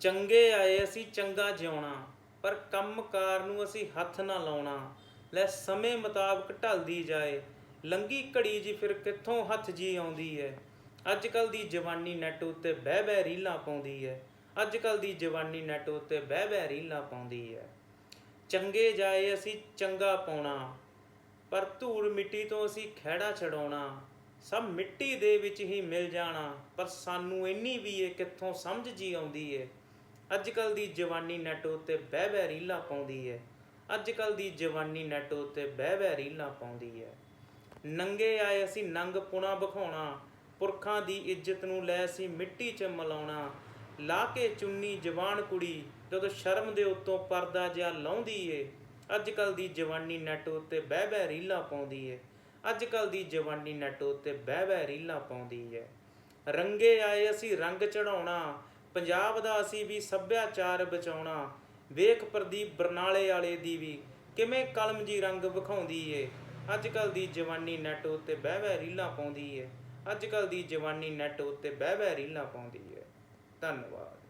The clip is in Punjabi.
ਚੰਗੇ ਆਏ ਅਸੀਂ ਚੰਗਾ ਜਿਉਣਾ, ਪਰ ਕੰਮਕਾਰ ਨੂੰ ਅਸੀਂ ਹੱਥ ਨਾ ਲਾਉਣਾ। ਲੈ ਸਮੇਂ ਮੁਤਾਬਕ ਢਲਦੀ ਜਾਏ, ਲੰਗੀ ਘੜੀ ਜੀ ਫਿਰ ਕਿੱਥੋਂ ਹੱਥ ਜੀ ਆਉਂਦੀ ਹੈ ਅੱਜ ਕੱਲ ਦੀ ਜਵਾਨੀ ਨੈਟ ਉੱਤੇ ਬਹਿ ਬਹਿ ਰੀਲਾਂ ਪਾਉਂਦੀ ਹੈ ਅੱਜ ਕੱਲ ਦੀ ਜਵਾਨੀ ਨੈਟ ਉੱਤੇ ਬਹਿ ਬਹਿ ਰੀਲਾਂ ਪਾਉਂਦੀ ਹੈ ਚੰਗੇ ਜਾਏ ਅਸੀਂ ਚੰਗਾ ਪਾਉਣਾ, ਪਰ ਧੂੜ ਮਿੱਟੀ ਤੋਂ ਅਸੀਂ ਖਹਿੜਾ ਛਡਾਉਣਾ। ਸਭ ਮਿੱਟੀ ਦੇ ਵਿੱਚ ਹੀ ਮਿਲ ਜਾਣਾ, ਪਰ ਸਾਨੂੰ ਇੰਨੀ ਵੀ ਇਹ ਕਿੱਥੋਂ ਸਮਝ ਜੀ ਆਉਂਦੀ ਏ? ਅੱਜ ਕੱਲ ਦੀ ਜਵਾਨੀ ਨੈਟ ਉੱਤੇ ਬਹਿ ਬਹਿ ਰੀਲਾਂ ਪਾਉਂਦੀ ਹੈ। ਅੱਜ ਕੱਲ ਦੀ ਜਵਾਨੀ ਨੈਟ ਉੱਤੇ ਬਹਿ ਬਹਿ ਰੀਲਾਂ ਪਾਉਂਦੀ ਏ ਨੰਗੇ ਆਏ ਅਸੀਂ ਨੰਗ ਪੁਣਾ ਵਿਖਾਉਣਾ, ਪੁਰਖਾਂ ਦੀ ਇੱਜ਼ਤ ਨੂੰ ਲੈ ਅਸੀਂ ਮਿੱਟੀ 'ਚ ਮਿਲਾਉਣਾ। ਲਾ ਕੇ ਚੁੰਨੀ ਜਵਾਨ ਕੁੜੀ, ਜਦੋਂ ਸ਼ਰਮ ਦੇ ਉੱਤੋਂ ਪਰਦਾ ਜਿਹਾ ਲਾਉਂਦੀ ਏ। ਅੱਜ ਕੱਲ ਦੀ ਜਵਾਨੀ ਨੈਟ ਉੱਤੇ ਬਹਿ ਬਹਿ ਰੀਲਾਂ ਪਾਉਂਦੀ ਏ। ਅੱਜ ਕੱਲ ਦੀ ਜਵਾਨੀ ਨੈਟ ਉੱਤੇ ਬਹਿ ਬਹਿ ਰੀਲਾਂ ਪਾਉਂਦੀ ਏ ਰੰਗੇ ਆਏ ਅਸੀਂ ਰੰਗ ਚੜਾਉਣਾ ਪੰਜਾਬ ਦਾ ਅਸੀਂ ਵੀ ਸੱਭਿਆਚਾਰ ਬਚਾਉਣਾ। ਵੇਖ ਪ੍ਰਦੀਪ ਬਰਨਾਲੇ ਵਾਲੇ ਦੀ ਵੀ ਕਿਵੇਂ ਕਲਮ ਜੀ ਰੰਗ ਵਿਖਾਉਂਦੀ ਏ। ਅੱਜ ਕੱਲ ਦੀ ਜਵਾਨੀ ਨੈਟ ਉੱਤੇ ਬਹਿ ਬਹਿ ਰੀਲਾਂ ਪਾਉਂਦੀ ਏ। ਅੱਜ ਕੱਲ ਦੀ ਜਵਾਨੀ ਨੈਟ ਉੱਤੇ ਬਹਿ ਬਹਿ ਰੀਲਾਂ ਪਾਉਂਦੀ ਏ। ਧੰਨਵਾਦ।